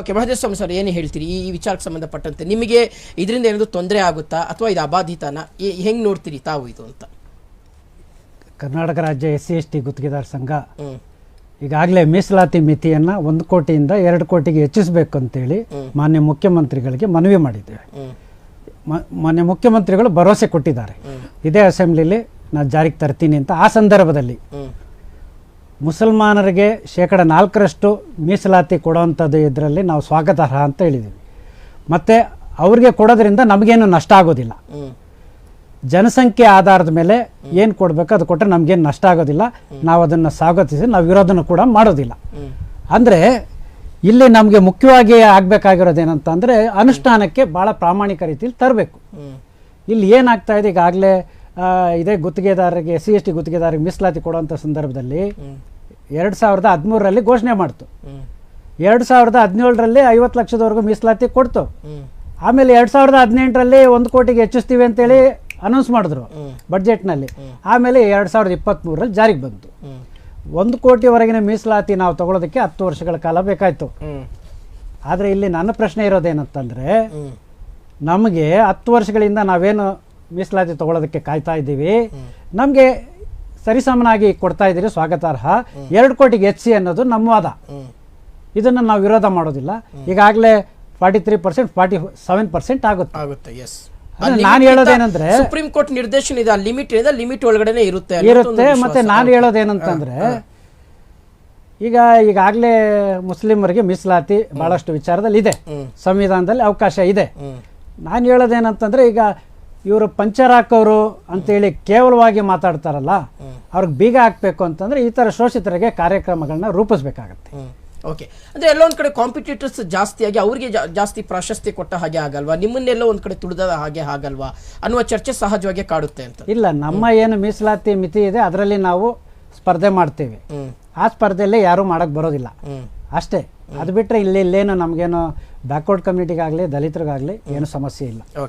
Okay Mahadev ಸ್ವಾಮಿ sir ಏನು ಹೇಳ್ತೀರಿ? ಈ ವಿಚಾರಕ್ಕೆ ಸಂಬಂಧಪಟ್ಟಂತೆ ನಿಮಗೆ ಇದರಿಂದ ಏನಾದರೂ ತೊಂದರೆ ಆಗುತ್ತಾ? ಅಥವಾ ಇದು ಅಬಾಧಿತನ? ಹೆಂಗೆ ನೋಡ್ತೀರಿ ತಾವು ಇದು ಅಂತ? ಕರ್ನಾಟಕ ರಾಜ್ಯ ಎಸ್ ಸಿ ಎಸ್ ಟಿ ಗುತ್ತಿಗೆದಾರ ಸಂಘ ಈಗಾಗಲೇ ಮೀಸಲಾತಿ ಮಿತಿಯನ್ನು ಒಂದು ಕೋಟಿಯಿಂದ ಎರಡು ಕೋಟಿಗೆ ಹೆಚ್ಚಿಸಬೇಕು ಅಂತೇಳಿ ಮಾನ್ಯ ಮುಖ್ಯಮಂತ್ರಿಗಳಿಗೆ ಮನವಿ ಮಾಡಿದ್ದೇವೆ. ಮಾನ್ಯ ಮುಖ್ಯಮಂತ್ರಿಗಳು ಭರವಸೆ ಕೊಟ್ಟಿದ್ದಾರೆ. ಇದೇ ಅಸೆಂಬ್ಲಿಲಿ ನಾನು ಜಾರಿಗೆ ತರ್ತೀನಿ ಅಂತ ಆ ಸಂದರ್ಭದಲ್ಲಿ. ಮುಸಲ್ಮಾನರಿಗೆ ಶೇಕಡ ನಾಲ್ಕರಷ್ಟು ಮೀಸಲಾತಿ ಕೊಡೋವಂಥದ್ದು ಇದರಲ್ಲಿ ನಾವು ಸ್ವಾಗತಾರ್ಹ ಅಂತ ಹೇಳಿದ್ದೀವಿ. ಮತ್ತು ಅವ್ರಿಗೆ ಕೊಡೋದ್ರಿಂದ ನಮಗೇನು ನಷ್ಟ ಆಗೋದಿಲ್ಲ. ಜನಸಂಖ್ಯೆ ಆಧಾರದ ಮೇಲೆ ಏನು ಕೊಡಬೇಕು ಅದು ಕೊಟ್ಟರೆ ನಮಗೇನು ನಷ್ಟ ಆಗೋದಿಲ್ಲ. ನಾವು ಅದನ್ನು ಸ್ವಾಗತಿಸಿ ನಾವು ವಿರೋಧನ ಕೂಡ ಮಾಡೋದಿಲ್ಲ. ಅಂದರೆ ಇಲ್ಲಿ ನಮಗೆ ಮುಖ್ಯವಾಗಿ ಆಗಬೇಕಾಗಿರೋದೇನಂತಂದರೆ ಅನುಷ್ಠಾನಕ್ಕೆ ಭಾಳ ಪ್ರಾಮಾಣಿಕ ರೀತಿಯಲ್ಲಿ ತರಬೇಕು. ಇಲ್ಲಿ ಏನಾಗ್ತಾ ಇದೆ ಈಗಾಗಲೇ ಇದೇ ಗುತ್ತಿಗೆದಾರರಿಗೆ ಎಸ್ ಸಿ ಎಸ್ ಟಿ ಗುತ್ತಿಗೆದಾರರಿಗೆ ಮೀಸಲಾತಿ ಕೊಡುವಂಥ ಸಂದರ್ಭದಲ್ಲಿ ಎರಡು ಸಾವಿರದ ಹದಿಮೂರರಲ್ಲಿ ಘೋಷಣೆ ಮಾಡ್ತು. ಎರಡು ಸಾವಿರದ ಹದಿನೇಳರಲ್ಲಿ ಐವತ್ತು ಲಕ್ಷದವರೆಗೂ ಮೀಸಲಾತಿ ಕೊಡ್ತು. ಆಮೇಲೆ ಎರಡು ಸಾವಿರದ ಹದಿನೆಂಟರಲ್ಲಿ ಒಂದು ಕೋಟಿಗೆ ಹೆಚ್ಚಿಸ್ತೀವಿ ಅಂತೇಳಿ ಅನೌನ್ಸ್ ಮಾಡಿದ್ರು. ಬಡ್ಜೆಟ್ನಲ್ಲಿ ಆಮೇಲೆ ಎರಡು ಸಾವಿರದ ಇಪ್ಪತ್ತ್ಮೂರರಲ್ಲಿ ಜಾರಿಗೆ ಬಂತು. ಒಂದು ಕೋಟಿವರೆಗಿನ ಮೀಸಲಾತಿ ನಾವು ತಗೊಳ್ಳೋದಕ್ಕೆ ಹತ್ತು ವರ್ಷಗಳ ಕಾಲ ಬೇಕಾಯಿತು. ಆದರೆ ಇಲ್ಲಿ ನನ್ನ ಪ್ರಶ್ನೆ ಇರೋದೇನಂತಂದರೆ ನಮಗೆ ಹತ್ತು ವರ್ಷಗಳಿಂದ ನಾವೇನು ಮೀಸಲಾತಿ ತಗೊಳ್ಳೋದಕ್ಕೆ ಕಾಯ್ತಾ ಇದ್ದೀವಿ. ನಮಗೆ ಸರಿಸಮನಾಗಿ ಕೊಡ್ತಾ ಇದ್ದೀರಿ ಸ್ವಾಗತಾರ್ಹ. ಎರಡು ಕೋಟಿಗೆ ಹೆಚ್ಚಿ ಅನ್ನೋದು ನಮ್ಮ ವಾದ ಇದನ್ನು ನಾವು ವಿರೋಧ ಮಾಡೋದಿಲ್ಲ. ಈಗಾಗಲೇ forty three percent forty seven percent ಆಗುತ್ತೆ. ಆಗುತ್ತೆ ಎಸ್ ನಾನು ಹೇಳೋದೇನಂದ್ರೆ- ಸುಪ್ರೀಂ ಕೋರ್ಟ್ ನಿರ್ದೇಶನ ಇದೆ ಲಿಮಿಟ್ ಇದೆ ಲಿಮಿಟ್ ಒಳಗಡೆ ಇರುತ್ತೆ ಇರುತ್ತೆ ಮತ್ತೆ ನಾನು ಹೇಳೋದೇನಂತಂದ್ರೆ ಈಗ ಈಗಾಗಲೇ ಮುಸ್ಲಿಮರಿಗೆ ಮೀಸಲಾತಿ ಬಹಳಷ್ಟು ವಿಚಾರದಲ್ಲಿ ಇದೆ. ಸಂವಿಧಾನದಲ್ಲಿ ಅವಕಾಶ ಇದೆ. ನಾನು ಹೇಳೋದೇನಂತಂದ್ರೆ ಈಗ ಇವರು ಪಂಚರ್ ಹಾಕೋರು ಅಂತೇಳಿ ಕೇವಲವಾಗಿ ಮಾತಾಡ್ತಾರಲ್ಲ ಅವ್ರಿಗೆ ಬೀಗ ಹಾಕಬೇಕು ಅಂತಂದ್ರೆ ಈ ಥರ ಶೋಷಿತರಿಗೆ ಕಾರ್ಯಕ್ರಮಗಳನ್ನ ರೂಪಿಸ್ಬೇಕಾಗತ್ತೆ. ಓಕೆ ಅಂದ್ರೆ ಒಂದು ಕಡೆ ಕಾಂಪಿಟೇಟರ್ಸ್ ಜಾಸ್ತಿಯಾಗಿ ಅವರಿಗೆ ಜಾಸ್ತಿ ಪ್ರಾಶಸ್ತ್ಯ ಕೊಟ್ಟ ಹಾಗೆ ಆಗಲ್ವಾ? ನಿಮ್ಮನ್ನೆಲ್ಲೋ ಒಂದು ಕಡೆ ತುಳಿದ ಹಾಗೆ ಆಗಲ್ವಾ? ಅನ್ನುವ ಚರ್ಚೆ ಸಹಜವಾಗಿ ಕಾಡುತ್ತೆ ಅಂತ. ಇಲ್ಲ ನಮ್ಮ ಏನು ಮೀಸಲಾತಿ ಮಿತಿ ಇದೆ ಅದರಲ್ಲಿ ನಾವು ಸ್ಪರ್ಧೆ ಮಾಡ್ತೇವೆ. ಆ ಸ್ಪರ್ಧೆಯಲ್ಲಿ ಯಾರೂ ಮಾಡಕ್ಕೆ ಬರೋದಿಲ್ಲ. ಅಷ್ಟೇ. ಅದು ಬಿಟ್ಟರೆ ಇಲ್ಲಿ ಇಲ್ಲೇನು ನಮಗೇನು ಬ್ಯಾಕ್ವರ್ಡ್ ಕಮ್ಯುನಿಟಿಗಾಗಲಿ ದಲಿತರಿಗಾಗಲಿ ಏನು ಸಮಸ್ಯೆ ಇಲ್ಲ. ಓಕೆ